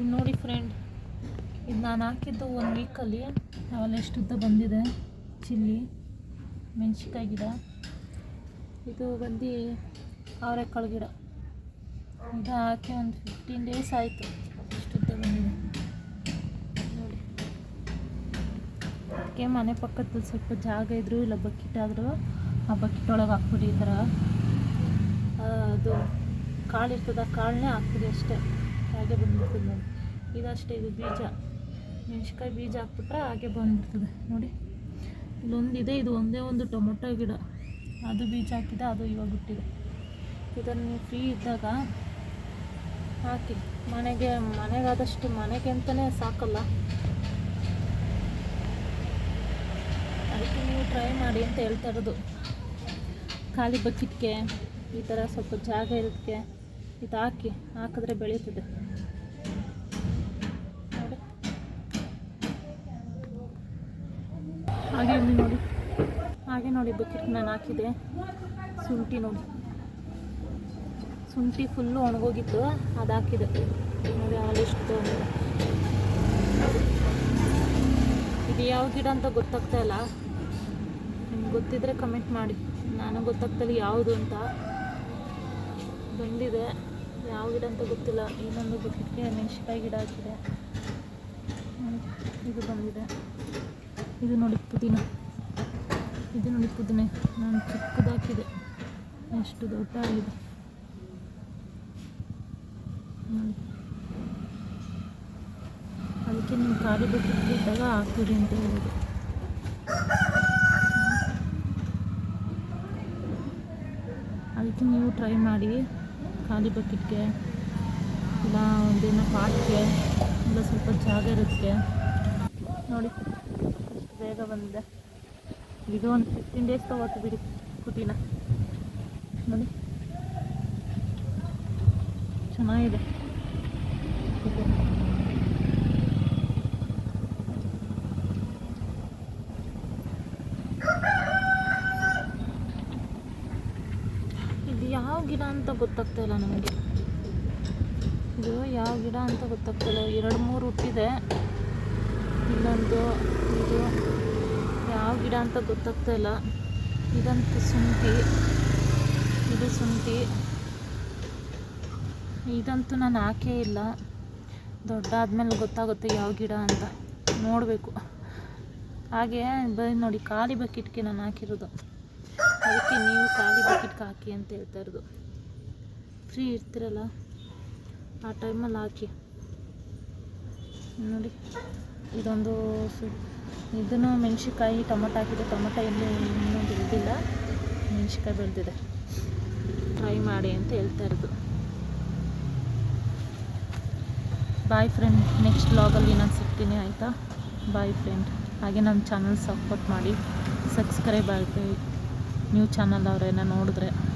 ಇದು ನೋಡಿ ಫ್ರೆಂಡ್ ಇದು ನಾನು ಹಾಕಿದ್ದು ಒಂದು ವೀಕಲ್ಲಿ ಅವೆಲ್ಲ ಎಷ್ಟುದ್ದ ಬಂದಿದೆ? ಚಿಲ್ಲಿ ಮೆಣಸಿಕಾಯಿ ಗಿಡ. ಇದು ಬಂದು ಅವರೆಕಾಳು ಗಿಡ. ಇದು ಹಾಕಿ ಒಂದು ಫಿಫ್ಟೀನ್ ಡೇಸ್ ಆಯಿತು. ಇಷ್ಟುದ್ದ ಬಂದಿದೆ? ನೋಡಿ. ಅದಕ್ಕೆ ಮನೆ ಪಕ್ಕದಲ್ಲಿ ಸ್ವಲ್ಪ ಜಾಗ ಇದ್ದರೂ ಇಲ್ಲ, ಬಕೆಟ್ ಆದರೂ ಆ ಬಕೆಟ್ ಒಳಗೆ ಹಾಕ್ಬಿಡಿ ಈ ಥರ ಅದು ಕಾಳು ಇರ್ತದೆ ಕಾಳನ್ನೇ ಹಾಕ್ಬಿಡಿ ಅಷ್ಟೇ. ಹಾಗೆ ಬಂದ್ಬಿಡ್ತದೆ ನೋಡಿ. ಇದಷ್ಟೇ ಇದು ಬೀಜ. ಮೆಣಸಿನ್ಕಾಯಿ ಬೀಜ ಹಾಕ್ಬಿಟ್ರೆ ಹಾಗೆ ಬಂದ್ಬಿಡ್ತದೆ. ನೋಡಿ. ಇಲ್ಲೊಂದಿದೆ, ಇದು ಒಂದೇ ಒಂದು ಟೊಮೊಟೊ ಗಿಡ. ಅದು ಬೀಜ ಹಾಕಿದೆ, ಅದು ಇವಾಗ ಬಿಟ್ಟಿದೆ ಇದನ್ನು ನೀವು ಫ್ರೀ ಇದ್ದಾಗ ಹಾಕಿ. ಮನೆಗೆ, ಮನೆಗಾದಷ್ಟು ಮನೆಗೆ ಅಂತಲೇ ಸಾಕಲ್ಲ. ಅದಕ್ಕೆ ನೀವು ಟ್ರೈ ಮಾಡಿ ಅಂತ ಹೇಳ್ತಾ ಇರೋದು. ಖಾಲಿ ಬಕೆಟ್ಗೆ, ಈ ಥರ ಸ್ವಲ್ಪ ಜಾಗ ಇರೋದಕ್ಕೆ. ಇದು ಹಾಕಿ, ಹಾಕಿದ್ರೆ ಬೆಳೀತದೆ. ಹಾಗೆ ಇಲ್ಲಿ ನೋಡಿ. ಹಾಗೆ ನೋಡಿ ಬಕೆಟ್ ನಾನು ಹಾಕಿದೆ. ಶುಂಠಿ ನೋಡಿ. ಶುಂಠಿ ಫುಲ್ಲು ಒಣಗೋಗಿತ್ತು, ಅದು ಹಾಕಿದೆ. ನೋಡಿ ತೊಗೊಂಡಿದೆ ಇದು ಯಾವ ಗಿಡ ಅಂತ ಗೊತ್ತಾಗ್ತಾ ಇಲ್ಲ. ನಿಮ್ಗೆ ಗೊತ್ತಿದ್ರೆ ಕಮೆಂಟ್ ಮಾಡಿ. ನಾನು ಗೊತ್ತಾಗ್ತಲ್ಲ ಯಾವುದು ಅಂತ. ಬಂದಿದೆ. ಯಾವ ಗಿಡ ಅಂತ ಗೊತ್ತಿಲ್ಲ. ಇನ್ನೊಂದು ಬಕೆಟ್ಗೆ ಮೆಣಸಿನ್ಕಾಯಿ ಗಿಡ ಹಾಕಿದೆ. ಇದು ಬಂದಿದೆ. ಇದು ನೋಡಿ ಪುದೀನ. ಇದು ನೋಡಿ ಪುದೀನೆ. ನಾನು ಚಿಕ್ಕದಾಕಿದೆ ಎಷ್ಟು ದೊಡ್ಡ ಆಗಿದೆ ಅದಕ್ಕೆ ನೀವು ಖಾಲಿ ಬಿಟ್ಟಿದ್ದಾಗ ಹಾಕ್ಬಿಡಿ ಅಂತ ಹೇಳೋದು. ಅದಕ್ಕೆ ನೀವು ಟ್ರೈ ಮಾಡಿ. ಖಾಲಿ ಬಕೆಟ್ಗೆ ಇಲ್ಲ, ಒಂದೇನೋ ಪಾಟ್ಗೆ ಇಲ್ಲ, ಸ್ವಲ್ಪ ಜಾಗ ಇರುತ್ತೆ. ನೋಡಿ, ಅಷ್ಟು ಬೇಗ ಬಂದಿದೆ. ಇದು ಒಂದು ಫಿಫ್ಟೀನ್ ಡೇಸ್ ತಗೋತು ಬಿಡಿ ಕುಟೀನ ನೋಡಿ. ಚೆನ್ನಾಗಿದೆ ಪುದೀನ ಇದು ಯಾವ ಗಿಡ ಅಂತ ಗೊತ್ತಾಗ್ತಾ ಇಲ್ಲ ನಮಗೆ. ಇದು ಯಾವ ಗಿಡ ಅಂತ ಗೊತ್ತಾಗ್ತಾ ಇಲ್ಲ. ಎರಡು ಮೂರು ಹುಟ್ಟಿದೆ. ಇನ್ನೊಂದು, ಇದು, ಯಾವ ಗಿಡ ಅಂತ ಗೊತ್ತಾಗ್ತಾ ಇಲ್ಲ. ಇದಂತ ಶುಂಠಿ ಇದು ಶುಂಠಿ ಇದಂತೂ ನಾನು ಹಾಕೇ ಇಲ್ಲ. ದೊಡ್ಡಾದ್ಮೇಲೆ ಗೊತ್ತಾಗುತ್ತೆ ಯಾವ ಗಿಡ ಅಂತ. ನೋಡಬೇಕು. ಹಾಗೆ ಬರೀ ನೋಡಿ, ಖಾಲಿ ಬಕೆಟ್ಗೆ ನಾನು ಹಾಕಿರೋದು. ಅದಕ್ಕೆ ನೀವು ಖಾಲಿ ಬಕೆಟ್ಗೆ ಹಾಕಿ ಅಂತ ಹೇಳ್ತಾ ಇರೋದು. ಫ್ರೀ ಇರ್ತೀರಲ್ಲ, ಆ ಟೈಮಲ್ಲಿ ಹಾಕಿ. ನೋಡಿ, ಇದೊಂದು ಇದನ್ನು ಮೆಣಸಿನ್ಕಾಯಿ, ಟೊಮೊಟೊ ಹಾಕಿದೆ ಟೊಮೊಟೊ ಇನ್ನೂ ಇನ್ನೂ ಬೆಳೆದಿಲ್ಲ. ಮೆಣಸಿನ್ಕಾಯಿ ಬೆಳೆದಿದೆ. ಟ್ರೈ ಮಾಡಿ ಅಂತ ಹೇಳ್ತಾ ಇರೋದು. ಬಾಯ್ ಫ್ರೆಂಡ್ ನೆಕ್ಸ್ಟ್ ವ್ಲಾಗಲ್ಲಿ ನಾನು ಸಿಗ್ತೀನಿ, ಆಯಿತಾ? ಬಾಯ್ ಫ್ರೆಂಡ್ ಹಾಗೆ ನಮ್ಮ ಚಾನಲ್ ಸಪೋರ್ಟ್ ಮಾಡಿ. ಸಬ್ಸ್ಕ್ರೈಬ್ ಆಗಿ. ನ್ಯೂ ಚಾನಲ್ ಅವರೇನ ನೋಡಿದ್ರೆ.